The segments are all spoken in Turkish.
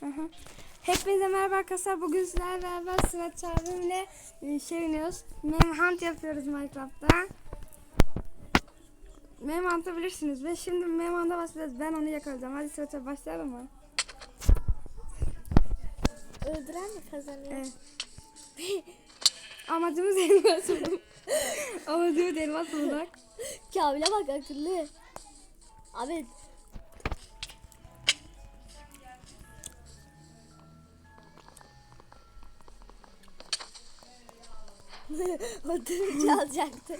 Hı. Hepinize merhaba arkadaşlar. Bugün sizlerle beraber Sırat abimle şey oynuyoruz. Manhunt yapıyoruz Minecraft'ta. Manhunt'ı bilirsiniz. Ve şimdi Manhunt'a başlayacağız. Ben onu yakalayacağım. Hadi Sırat abi başlayalım mı? Öldüren mi kazanıyor? Evet. Amacımız elmas bulmak. Amacımız elmas bulmak. Kamil'e bak akıllı. Ahmet. Oturup çalacaktı.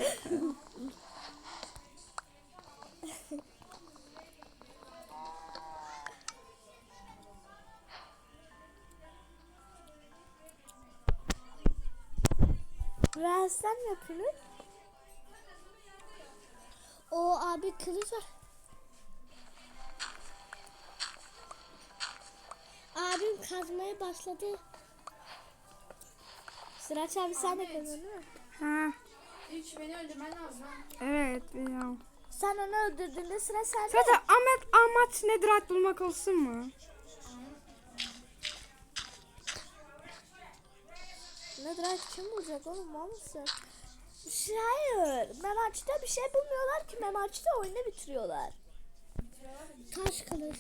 Mi yapıyorsun? O abi kılıç var. Abim kazmaya başladı. Sıraç abi sen de kazandın değil mi? Ha, Üç beni öldürmen lazım. evet biliyorum. Sen onu öldürdüğünde sıra sende. Abi Ahmet amaç nedir at bulmak olsun mu? Ne drag kim bulacak oğlum mal mısın? Şey, Hayır. Memaç'ta bir şey bulmuyorlar ki. Memaç'ta oyunu bitiriyorlar. Taş kılıç.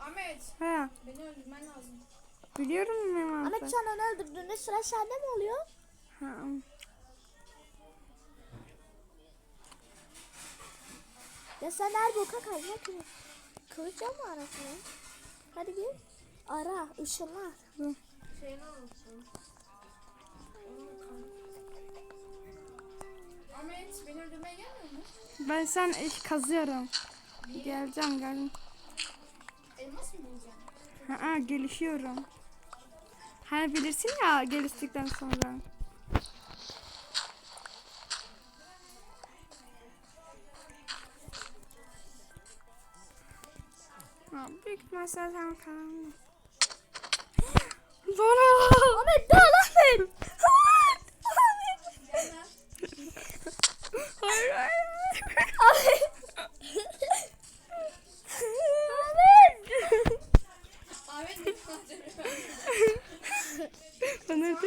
Ahmet Ha, beni öldürmen lazım. Biliyorum Manhunt'ı. Ahmet sen onu öldürdüğünde sıra sende mi oluyor? Ha. Ya sen her boka kazma ki. Kılıç mı arasın? Hadi git. Ara, ışınlar. Şeyini unuttum. Ahmet beni öldürmeye gelmiyor mu? Ben sen iş kazıyorum. Geleceğim geldim. Elmas mı bulacaksın? Ha, ha, gelişiyorum. Hani bilirsin ya geliştikten sonra. Ha, büyük ihtimal sen kalan. Bana! Ahmet. Gel lan. Hayır hayır. Ahmet. Ahmet. Ahmet beni öldürüyor. O nerede?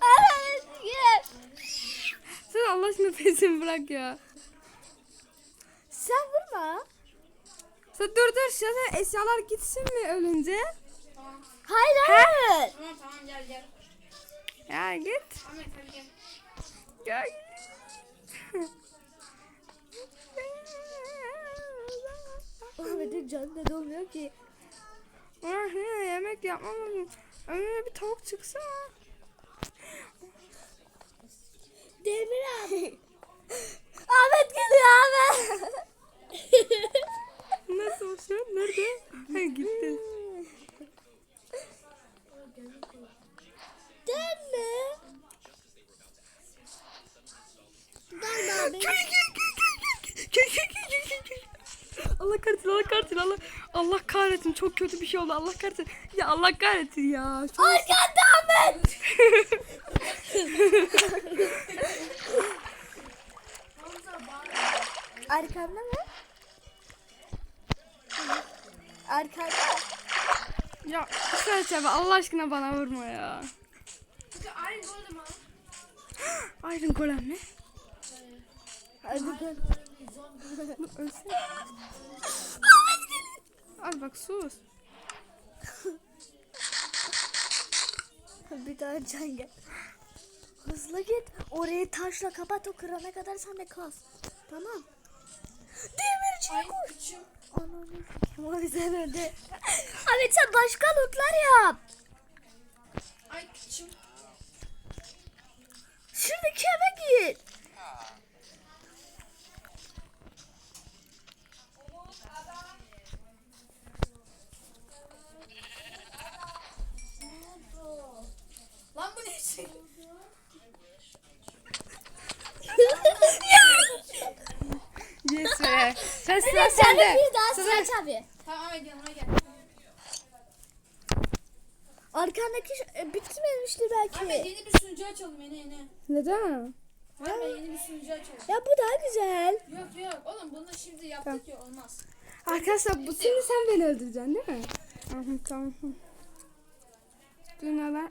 Ahmet gel. Sen Allah aşkına peşimi bırak ya. Sen vurma. Sen dur dur şöyle eşyalar gitsin mi ölünce? Tamam. Hayır hayır. Tamam tamam gel gel. Ya git. Hadi gel. Gel. Ahmet'in canı da dolmuyor ki. Ah, yemek yapmam lazım. Önüne bir tavuk çıksa. Demir abi. Ahmet geliyor Ahmet. Nasıl olsun? Nerede? Ha gitti. Dönme. Dönme abi. Allah kahretsin, Allah kahretsin, Allah Allah kahretsin. Çok kötü bir şey oldu. Allah kahretsin. Ya Allah kahretsin ya. Arkanda Ahmet. Arkanda mı? Arkanda. Ya Serç abi Allah aşkına bana vurma ya. Arin golüm ha. Iron Golem mi? Hadi gel. Ölsün. Abi bak sus. Bir daha can gel. Hızlı git. Orayı taşla kapat o kırana kadar sen de kaz. Tamam. Demirciye Ay koş. küçüm. Ananı s**eyim, o bize döndü. Abi sen başka lootlar yap. Ay küçüm. Şuradaki eve git. Lan bu ne şey? Yes Bir sıra de sende. sen bir daha Sıra- Sıraç abi. Tamam Ahmet yanıma gel. Arkandaki e, bitmemişti belki. Ahmet yeni bir sunucu açalım yeni yeni. Neden? Ahmet yeni bir sunucu açalım. Ya bu daha güzel. Yok yok oğlum bunu şimdi yaptık ya olmaz. Arkadaşlar bu şimdi sen beni öldüreceksin değil mi? Aha, tamam. Dünyalar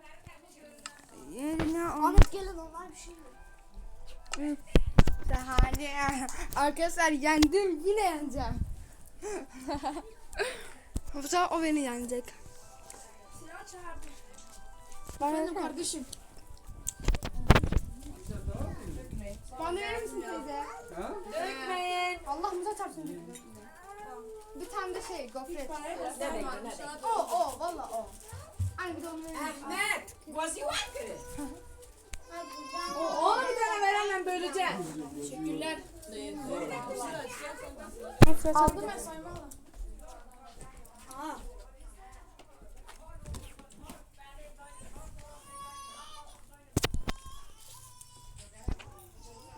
yerine. Ahmet gelin onlar bir şey mi? Hadi. Arkadaşlar yendim yine yeneceğim. Bu sefer o beni yenecek. Silah çağırdım. Bana Efendim kardeşim. Bana verir misin teyze? Dökmeyin. Allah'ımıza çarpsın. Bir tane de şey gofret. O o valla o. Anne bir de onu verir misin? Ahmet, was you angry? Ona bir tane veremem böylece. Teşekkürler. Aldım ben saymalı.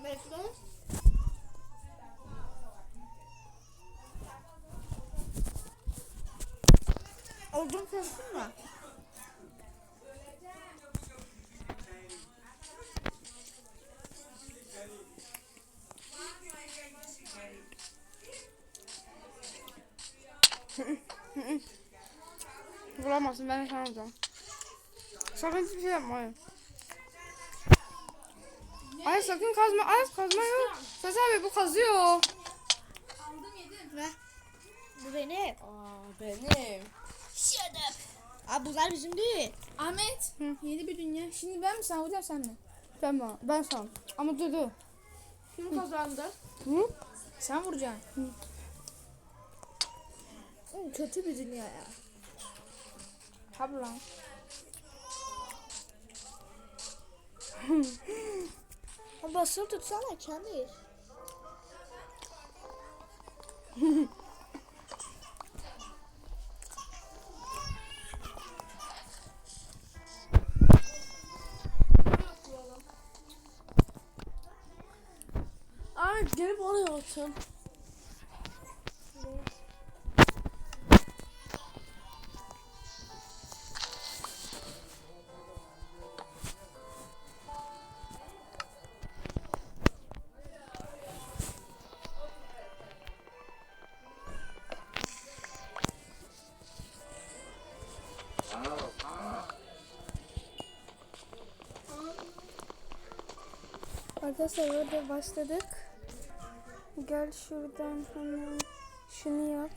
Bekle. Oldum sensin mi? Vuramazsın ben sana alacağım. Sakın hiçbir şey yapma hayır. Ay sakın kazma. Ay kazma yok. Saz abi bu kazıyor. Aldım yedim. Ne? Bu benim. Aa, benim. Shut up. Abi bunlar bizim değil. Ahmet. Yeni bir dünya. Şimdi ben mi sen vuracağım sen mi? Ben ben, ben sana. Ama dur dur. Kim kazandı? Hı? Sen vuracaksın. Oğlum kötü bir dünya ya. Tabi lan. Basılı tutsana kendi. Arkadaşlar orada başladık. Gel şuradan hemen şunu yap.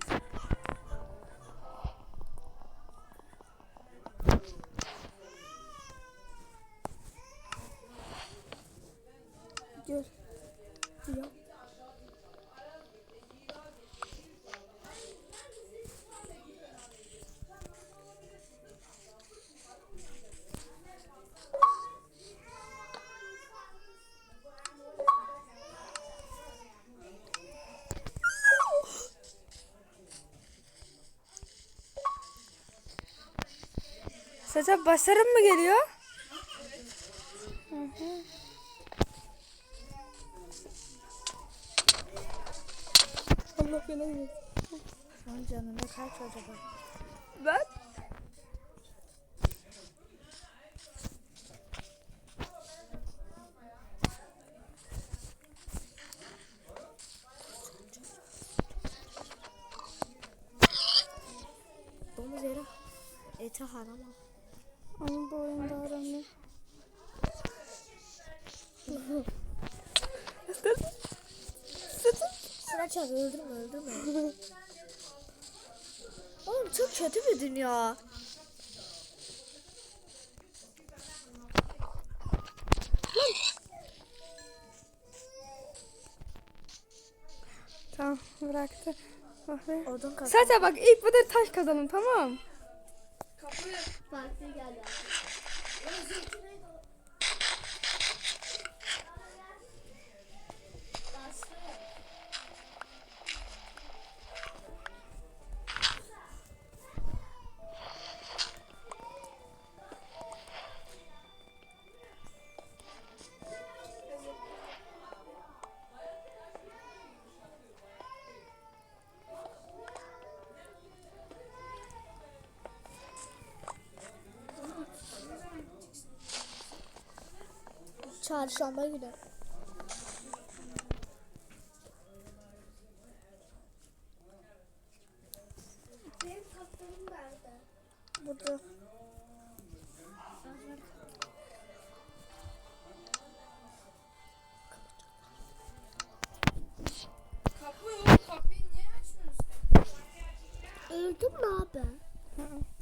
Gel. Yap. Seçap başarım mı geliyor? Allah belanı an canında kaç acaba? Ben? Domuz yeri. Eti haram ama. Ama bu oyunda aramıyor. Sıra çal öldürme öldürme. Oğlum çok kötü bir dünya. Tamam bıraktı. Bakayım. Odun kazan. Bak ilk bu da taş kazalım tamam. Farklı geldi. Çarşamba günü. Benim kaptanım nerede? Burada. Kapı yok. Kapıyı niye açmıyorsun? Öldün mü abi? Ben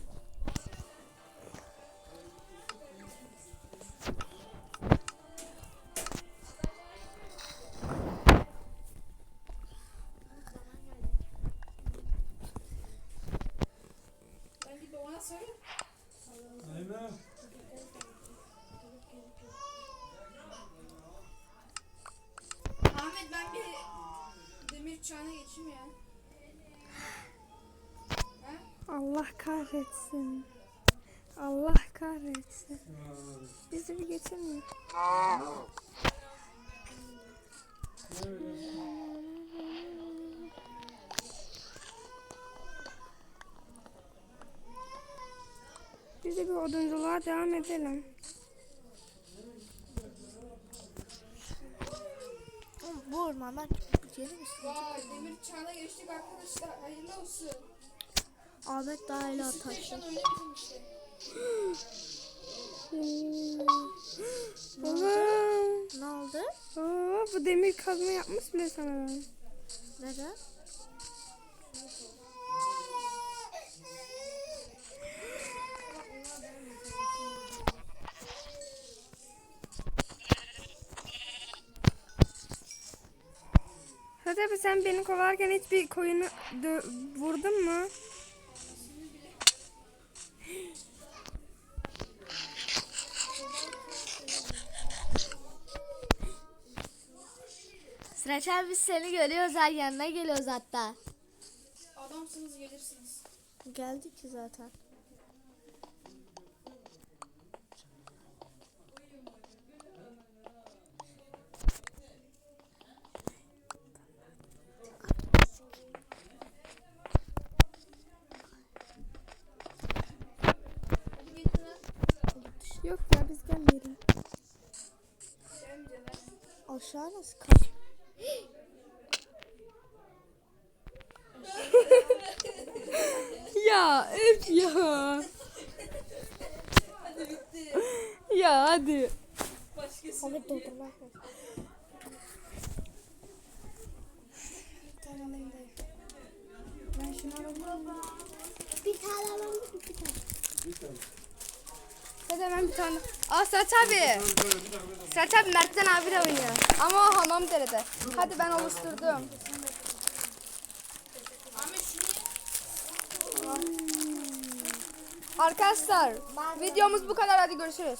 çağına geçeyim ya. Allah kahretsin. Allah kahretsin. Bizi bir geçirmiyor. Biz de bir odunculuğa devam edelim. Bu ormanlar yeni misin? Vay demir çağına geçtik arkadaşlar. Hayırlı olsun. Ahmet daha hala Bizim taşlı. telefon öyle bitirmişti. Oğlum. Ne oldu? Oo, bu demir kazma yapmış bile sanırım. Neden? Hadi abi sen beni kovarken hiçbir koyunu dö- vurdun mu? Sıraçal biz seni görüyoruz her yanına geliyoruz hatta. Adamsınız gelirsiniz. Geldik ki zaten. Yok ya biz gelmeyelim. Aşağı nasıl kaç? Ya öf ya. Hadi bitti. Ya hadi. Başkası. Ahmet. Bir tane alayım dayı. Ben şunu alayım. Bir tane alalım iki tane. Hadi hemen bir tane. Aa Serç abi. Serç abi Mertcan abi de oynuyor. Ama o hamam derede. Hadi ben oluşturdum. Arkadaşlar videomuz bu kadar hadi görüşürüz.